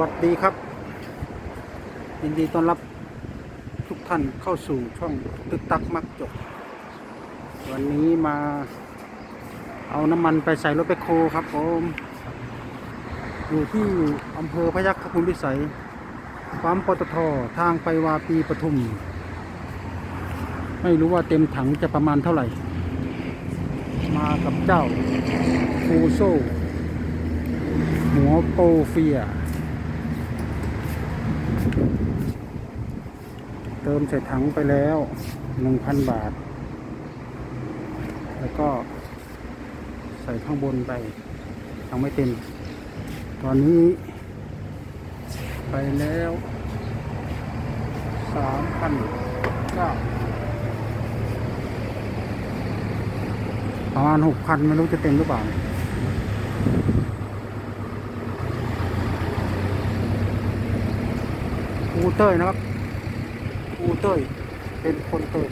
วัสดีครับ ยินดีต้อนรับทุกท่านเข้าสู่ช่องตึกตักมักจบ วันนี้มาเอาน้ำมันไปใส่รถไปโคครับผมอยู่ที่อำเภอพยัคฆภูมิพิสัยปั๊มปตททางไปวาปีปทุม ไม่รู้ว่าเต็มถังจะประมาณเท่าไหร่ มากับเจ้าฟูโซหัวโปเฟีย เติมใส่ถังไปแล้ว1,000บาท แล้วก็ใส่ข้างบนไปยังไม่เต็ม ตอนนี้ ไปแล้ว3,000ก็ประมาณ6,000ไม่รู้จะเต็มหรือเปล่าอูเต้ยนะครับ อูเต้ยเป็นคนเต้ย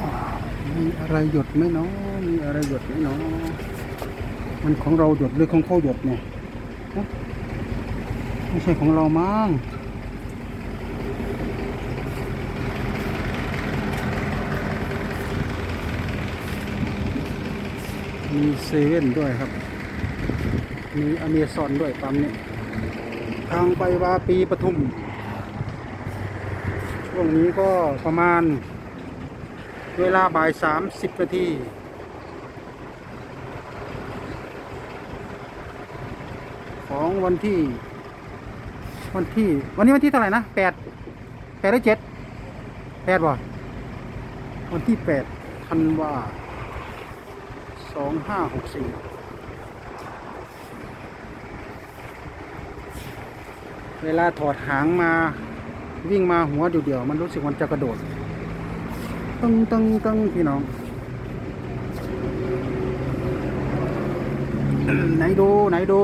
อ่ามีอะไรหยดไหมเนาะมีอะไรหยดไหมเนาะ มันของเราหยดหรือของเขาหยดเนี่ยไม่ใช่ของเรามั้งมีเซเว่นด้วยครับ มีอเมซอนด้วยปั๊มนี้ ทางไปวาปีปทุม ช่วงนี้ก็ประมาณ เวลาบ่ายสามสิบนาที ของวันที่ วันที่ วันนี้วันที่เท่าไหร่นะแปดแปดหรือเจ็ดแปดบ่วันที่แปดธันวาสองห้าหกสี่เวลาถอดหางมาวิ่งมาหัวเดี่ยวๆมันรู้สึกมันจะกระโดดตึงตึงตึงพี่น้อง ไหนดู ไหนดู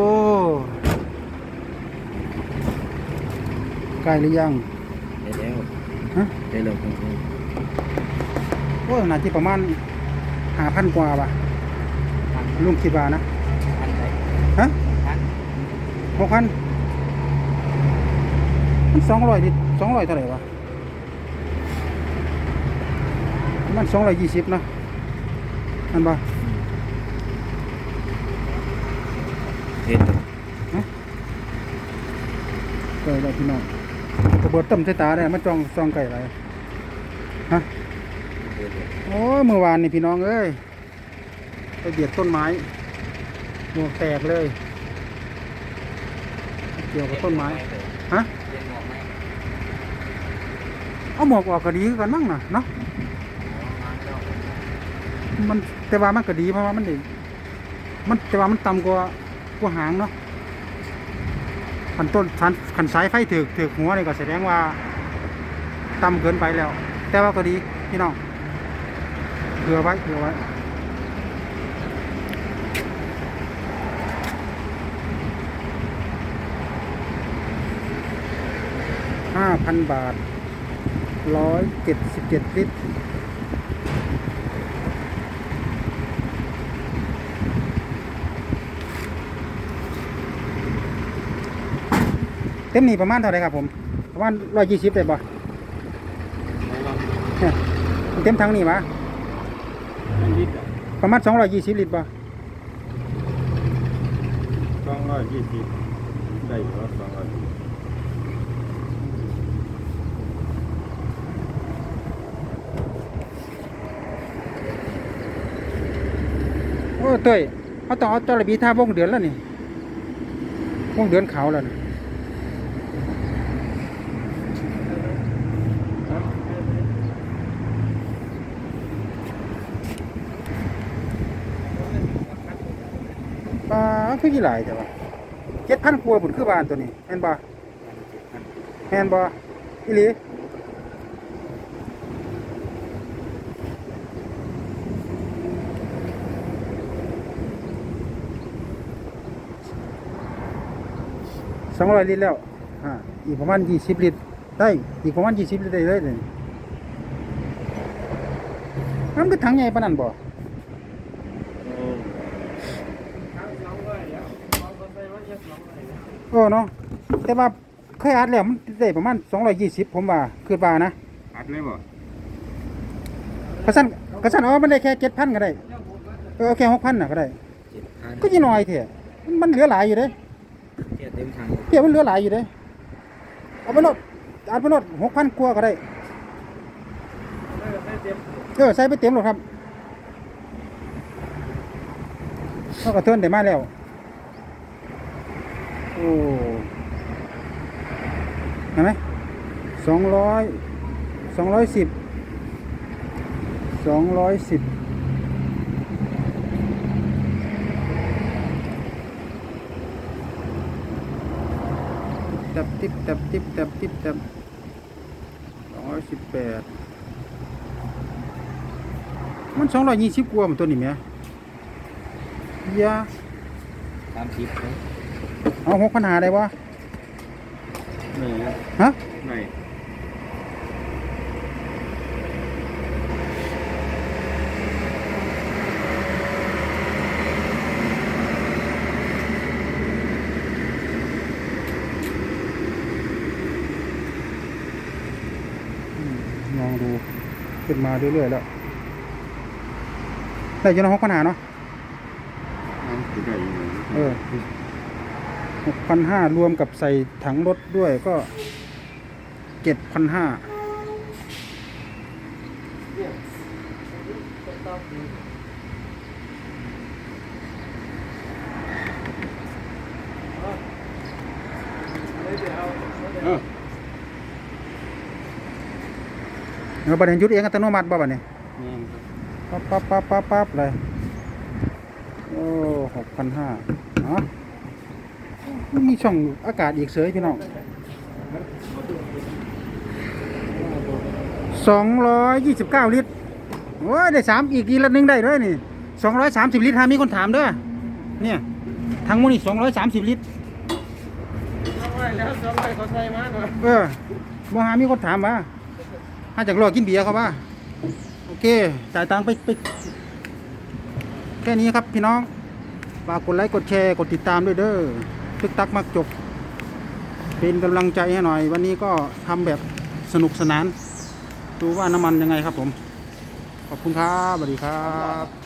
ใกล้หรือยังได้แล้วฮะได้แล้วคุณครูโอ้น่าจะประมาณหาพันกว่าป่ะลุงคิดว่านะพันไปฮะพันหกพันมันสองร้อยดิสองร้อยเท่าไหร่วะมันสองร้อยยี่สิบนะนั่นป่ะเฮ็ดเกิดอะไรพี่น้องกระ เบิดต้มใส่ตาได้มันจองซองไก่อะไรฮะโอ้เมื่อวานนี่พี่น้องเอ้ยไปเบียดต้นไม้หมวกแตกเลย เกี่ยวกับต้นไม้ฮะเอาหมวกออกก็ดีกันมั่งนะเนาะมันแต่ว่ามันก็ดีเพราะว่ามันเด็มันแต่ว่ามันต่ำกว่ากว่าหางเนาะ ขันต้นขันขันสายไฟถือกถือกหัวนี่ก็แสดงว่าต่ำเกินไปแล้ว แต่ว่าก็ดีพี่น้องเผื่อไว้เผื่อไว้ห้าพันบาทร้อยเจ็ดสิบเจ็ดลิตร เต็มนี่ประมาณเท่าไหร่ครับผมประมาณร้อยยี่สิบได้ป่ะเนี่ยมันเต็มทั้งนี่มาลิตรประมาณสองร้อยยี่สิบลิตรป่ะสองร้อยยี่สิบได้อยู่ว่าสองร้อยโอ้เต้ยเขาต้องเอาจระบีท่าวงเดือนแล้วนี่วงเดือนเขาวแล้วนี่ คือกี่หลายแต่ว่าเจ็ดพันครัวผลคือบานตัวนี้แฮนบอแฮนบออีหลีสองร้อยลิตรแล้วอ่าอีกประมาณยี่สิบลิตรได้อีกประมาณยี่สิบลิตรได้เลยเลยมันก็ถังใหญ่ปะนันบ่ เออเนาะแต่ว่าเคยอัดแล้วมันได้ประมาณสองร้อยยี่สิบผมว่าคือว่านะอัดเลยบ่กระสันกระสันอ๋อมันได้แค่เจ็ดพันก็ได้เออเอาแค่หกพันน่ะก็ได้เจ็ดพันก็ยี่น้อยเถอะมันเหลือหลายอยู่เด้เทียบเต็มถังเพียมันเหลือหลายอยู่เด้เอาไปลดอัดไปลดหกพันกว่าก็ได้เออใส่ไปเต็มหรอกครับเท่ากับเทิร์นได้มาแล้ว โอ้เห็นไหมสองร้อยสองร้อยสิบสองร้อยสิบตับติบตับติบตับติบตับสองร้อยสิบแปดมันสองร้อยยี่สิบกว่ามันตัวนี้ไหมยาสามสิบ เอาหกพันหาได้วะนี่ฮะไม่อืมลองดูขึ้นมาเรื่อยๆแล้วได้อยังหกพันหาเนาะเอาสิได้อ ยู่เออหกพันห้ารวมกับใส่ถังรถด้วยก็เจ็ดพันห้าเเออออบัดนี้หยุดเองอัตโนมัติบ่บัดนี้นี่ครับปั๊บปั๊บปั๊บปั๊บปั๊บเลย โอ้หกพันห้าเนาะ มีช่องอากาศอีกเสยพี่น้องสองร้อยยี่สิบเก้าลิตรโอ้ยได้สามอีกอีกละหนึ่งได้ด้วยนี่สองร้อยสามสิบลิตรหามีคนถามเด้อเนี่ยทั้งหมดนี่สองร้อยสามสิบลิตรแล้วสองร้อยเขาใส่มาหน่อยเออบ่หามีคนถามว่าหาจากรอกินเบียร์เขาว่าโอเค จ่ายตังค์ไปไปแค่นี้ครับพี่น้องฝากกดไลค์กดแชร์กดติดตามด้วยเด้อ ตึกตักมักจบ เป็นกำลังใจให้หน่อย วันนี้ก็ทำแบบสนุกสนาน ดูว่าน้ำมันยังไงครับผม ขอบคุณครับสวัสดีครับ